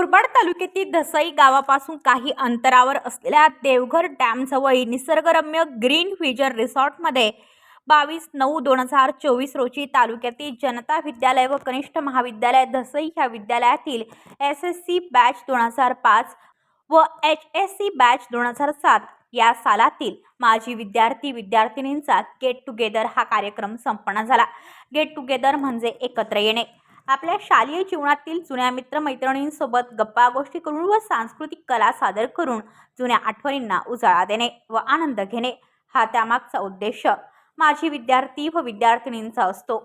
मुरबाड तालुक्यातील धसई गावापासून काही अंतरावर असलेल्या देवघर डॅमजवळ निसर्गरम्य ग्रीन व्हिजन रिसॉर्टमध्ये बावीस नऊ दोन हजार चोवीस रोजी तालुक्यातील जनता विद्यालय व कनिष्ठ महाविद्यालय धसई ह्या विद्यालयातील एस एस सी बॅच दोन हजार पाच व एच एस सी बॅच दोन हजार सात या सालातील माजी विद्यार्थी विद्यार्थिनींचा गेट टुगेदर हा कार्यक्रम संपन्न झाला. गेट टुगेदर म्हणजे एकत्र येणे. आपल्या शालेय जीवनातील जुन्या मित्रमैत्रिणींसोबत गप्पा गोष्टी करून व सांस्कृतिक कला सादर करून जुन्या आठवणींना उजाळा देणे व आनंद घेणे हा त्यामागचा उद्देश. माजी विद्यार्थी व विद्यार्थिनींचा असतो.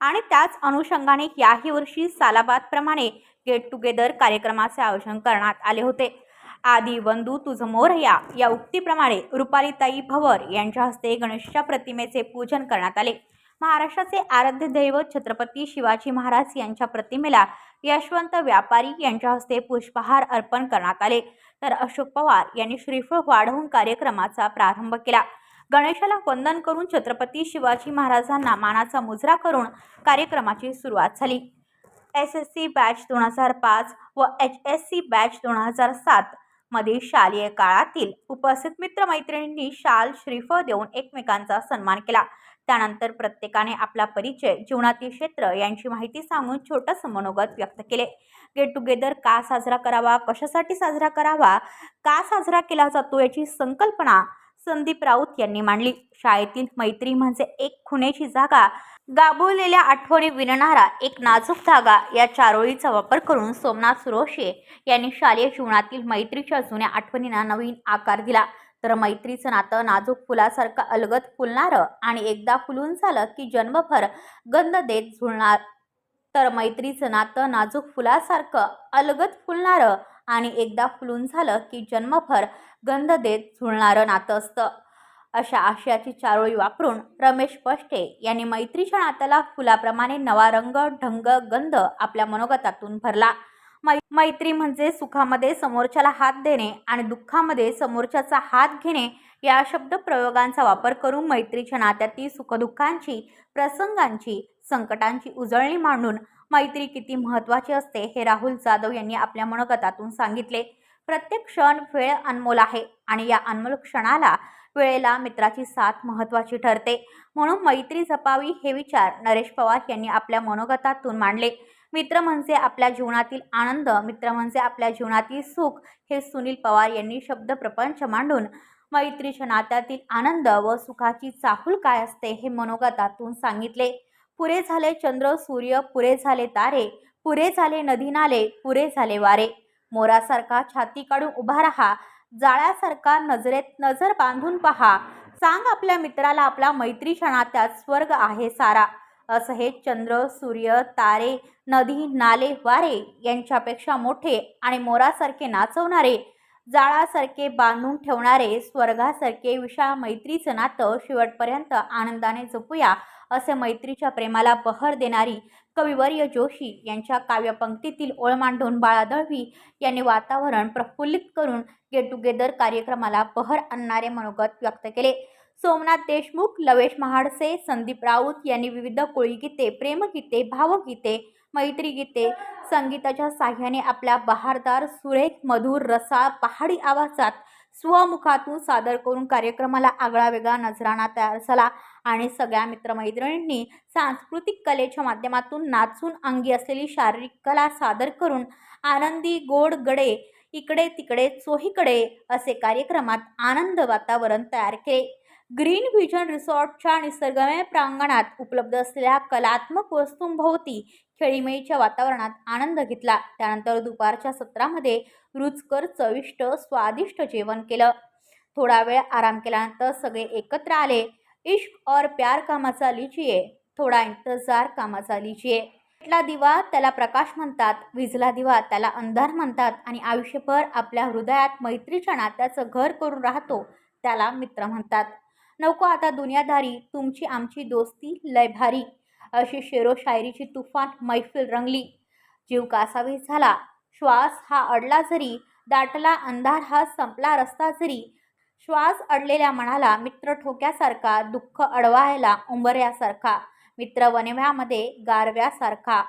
आणि त्याच अनुषंगाने याही वर्षी सालाबादप्रमाणे गेट टुगेदर कार्यक्रमाचे आयोजन करण्यात आले होते. आदी बंधू तुझ मोरया या उक्तीप्रमाणे रुपालीताई भवर यांच्या हस्ते गणेशच्या प्रतिमेचे पूजन करण्यात आले. महाराष्ट्राचे आराध्य दैवत छत्रपती शिवाजी महाराज यांच्या प्रतिमेला यशवंत व्यापारी यांच्या हस्ते पुष्पहार अर्पण करण्यात आले. तर अशोक पवार यांनी श्रीफळ वाढवून कार्यक्रमाचा प्रारंभ केला. गणेशाला वंदन करून छत्रपती शिवाजी महाराजांना मानाचा मुजरा करून कार्यक्रमाची सुरुवात झाली. एस एस सी बॅच दोन हजार पाच व एच एस सी बॅच दोन हजार सात मध्ये शालेय काळातील उपस्थित मित्रमैत्रिणींनी शाल श्रीफळ देऊन एकमेकांचा सन्मान केला. त्यानंतर प्रत्येकाने आपला परिचय जीवनातील क्षेत्र यांची माहिती सांगून छोटंसं मनोगत व्यक्त केले. गेट टुगेदर का साजरा करावा? कशासाठी साजरा करावा? का साजरा केला जातो याची संकल्पना संदीप राऊत यांनी मांडली. शाळेतील मैत्री म्हणजे एक खुणेची जागा. गाभोलेल्या आठवणी विणणारा एक नाजूक धागा. या चारोळीचा वापर करून सोमनाथ सुरोशे यांनी शालेय जीवनातील मैत्रीच्या जुन्या आठवणींना नवीन आकार दिला. तर मैत्रीचं नातं नाजूक फुलासारखं अलगद फुलणारं आणि एकदा फुलून झालं की जन्मभर गंध देत झुलणार. तर मैत्रीचं नातं नाजूक फुलासारखं अलगद फुलणारं आणि एकदा फुलून झालं की जन्मभर गंध देत झुलणारं नातं असतं. अशा आशयाची चारोळी वापरून रमेश पष्टे यांनी मैत्रीच्या नात्याला फुलाप्रमाणे नवा रंग ढंग गंध आपल्या मनोगतातून भरला. मै मैत्री म्हणजे सुखामध्ये समोरच्याला हात देणे आणि दुःखामध्ये समोरच्याचा हात घेणे या शब्दप्रयोगांचा वापर करून मैत्रीच्या नात्यातील सुखदुःखांची प्रसंगांची संकटांची उजळणी मांडून मैत्री किती महत्त्वाची असते हे राहुल जाधव यांनी आपल्या मनोगतातून सांगितले. प्रत्येक क्षण वेळ अनमोल आहे आणि या अनमोल क्षणाला वेळेला मित्राची साथ महत्त्वाची ठरते. म्हणून मैत्री जपावी हे विचार नरेश पवार यांनी आपल्या मनोगतातून मांडले. मित्र म्हणजे आपल्या जीवनातील आनंद मित्र म्हणजे आपल्या जीवनातील सुख हे सुनील पवार यांनी शब्दप्रपंच मांडून मैत्रीच्या नात्यातील आनंद व सुखाची चाहूल काय असते हे मनोगतातून सांगितले. पुरे झाले चंद्र सूर्य पुरे झाले तारे पुरे झाले नदी नाले पुरे झाले वारे. मोरासारखा छाती काढून उभा राहा जाळ्यासारखा नजरेत नजर बांधून पहा. सांग आपल्या मित्राला आपला मैत्रीच्या नात्यात स्वर्ग आहे सारा. असं हे चंद्र सूर्य तारे नदी नाले वारे यांच्यापेक्षा मोठे आणि मोरासारखे नाचवणारे जाळासारखे बांधून ठेवणारे स्वर्गासारखे विशाळ मैत्रीचं नातं शेवटपर्यंत आनंदाने जपूया असे मैत्रीच्या प्रेमाला बहर देणारी कविवर्य जोशी यांच्या काव्यपंक्तीतील ओळ मांडून बाळा दळवी यांनी वातावरण प्रफुल्लित करून गेट टुगेदर कार्यक्रमाला बहर आणणारे मनोगत व्यक्त केले. सोमनाथ देशमुख लवेश महाडसे संदीप राऊत यांनी विविध कोळीगीते प्रेमगीते भावगीते मैत्रीगीते संगीताच्या साह्याने आपल्या बहारदार सुरेख मधुर रसाळ पहाडी आवाजात स्वमुखातून सादर करून कार्यक्रमाला आगळा वेगळा नजराणा तयार झाला आणि सगळ्या मित्रमैत्रिणींनी सांस्कृतिक कलेच्या माध्यमातून नाचून अंगी असलेली शारीरिक कला सादर करून आनंदी गोड गडे इकडे तिकडे चोहीकडे असे कार्यक्रमात आनंद वातावरण तयार केले. ग्रीन व्हिजन रिसॉर्टच्या निसर्गमय प्रांगणात उपलब्ध असलेल्या कलात्मक वस्तूंभोवती खेळीमेळीच्या वातावरणात आनंद घेतला. त्यानंतर दुपारच्या सत्रामध्ये रुचकर चविष्ट स्वादिष्ट जेवण केलं. थोडा वेळ आराम केल्यानंतर सगळे एकत्र आले. इश्क और प्यार कामाचा लिजिये थोडा इंतजार कामाचा लिजिये पेटला दिवा त्याला प्रकाश म्हणतात. विजला दिवा त्याला अंधार म्हणतात. आणि आयुष्यभर आपल्या हृदयात मैत्रीच्या नात्याचं घर करून राहतो त्याला मित्र म्हणतात. नको आता दुनियादारी तुमची आमची दोस्ती लय भारी अशी शेरो शायरीची तुफान मैफिल रंगली. जीव कासावी झाला. श्वास हा अडला जरी दाटला अंधार हा संपला रस्ता जरी. श्वास अडलेल्या मनाला मित्र ठोक्यासारखा दुःख अडवायला उंबऱ्यासारखा मित्र वनव्यामध्ये गारव्यासारखा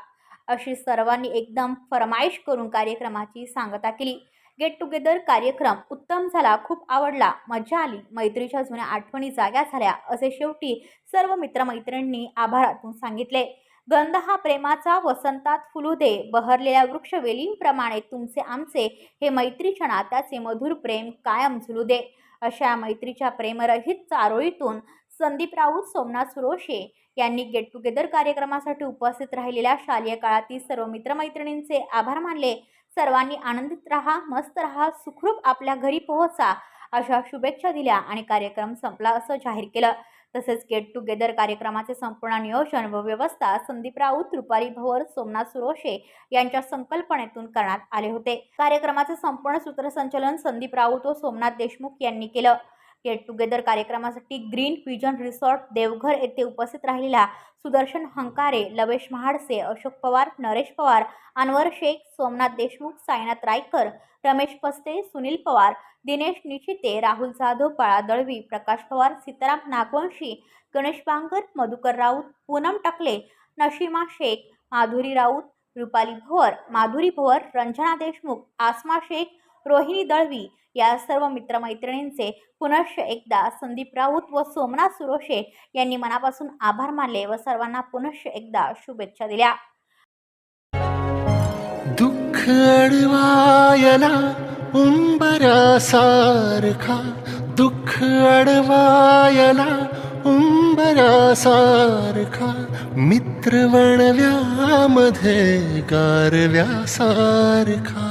अशी सर्वांनी एकदम फरमाईश करून कार्यक्रमाची सांगता केली. गेट टुगेदर कार्यक्रम उत्तम झाला खूप आवडला मजा आली. मैत्रीच्या जुन्या आठवणी जाग्या झाल्या असे शेवटी सर्व मित्रमैत्रिणींनी आभारातून सांगितले. गंध हा प्रेमाचा वसंतात फुलू दे बहरलेल्या वृक्षवेलींप्रमाणे तुमचे आमचे हे मैत्रीच्या नात्याचे मधुर प्रेम कायम झुलू दे. अशा मैत्रीच्या प्रेमरहित चारोळीतून संदीप राऊत सोमनाथ सुरोशे यांनी गेट टुगेदर कार्यक्रमासाठी उपस्थित राहिलेल्या शालेय काळातील सर्व मित्रमैत्रिणींचे आभार मानले. सर्वांनी आनंदित राहा मस्त राहा सुखरूप आपल्या घरी पोहोचा. अशा शुभेच्छा दिल्या आणि कार्यक्रम संपला असं जाहीर केलं. तसेच गेट टुगेदर कार्यक्रमाचे संपूर्ण नियोजन व व्यवस्था संदीप राऊत रुपाली भवर सोमनाथ सुरोशे यांच्या संकल्पनेतून करण्यात आले होते. कार्यक्रमाचे संपूर्ण सूत्रसंचलन संदीप राऊत व सोमनाथ देशमुख यांनी केलं. गेट टुगेदर कार्यक्रमासाठी ग्रीन व्हिजन रिसॉर्ट देवघर येथे उपस्थित राहिलेल्या सुदर्शन हंकारे लवेश महाडसे अशोक पवार नरेश पवार अनवर शेख सोमनाथ देशमुख साईनाथ रायकर रमेश पस्ते सुनील पवार दिनेश निचिते राहुल जाधव बाळा दळवी प्रकाश पवार सीताराम नागवंशी गणेश बांगर मधुकर राऊत पूनम टकले नशिमा शेख माधुरी राऊत रुपाली भोवर माधुरी भोवर रंजना देशमुख आसमा शेख रोहिणी दळवी या सर्व मित्रमैत्रिणींचे पुनश्च एकदा संदीप राऊत व सोमनाथ सुरोशे यांनी मनापासून आभार मानले व सर्वांना पुनश्च एकदा शुभेच्छा दिल्या. दुःख अडवायला उंबरासारखा. दुःख अडवायला उंबरासारखा. मित्रवणव्यामध्ये गारव्यासारखा.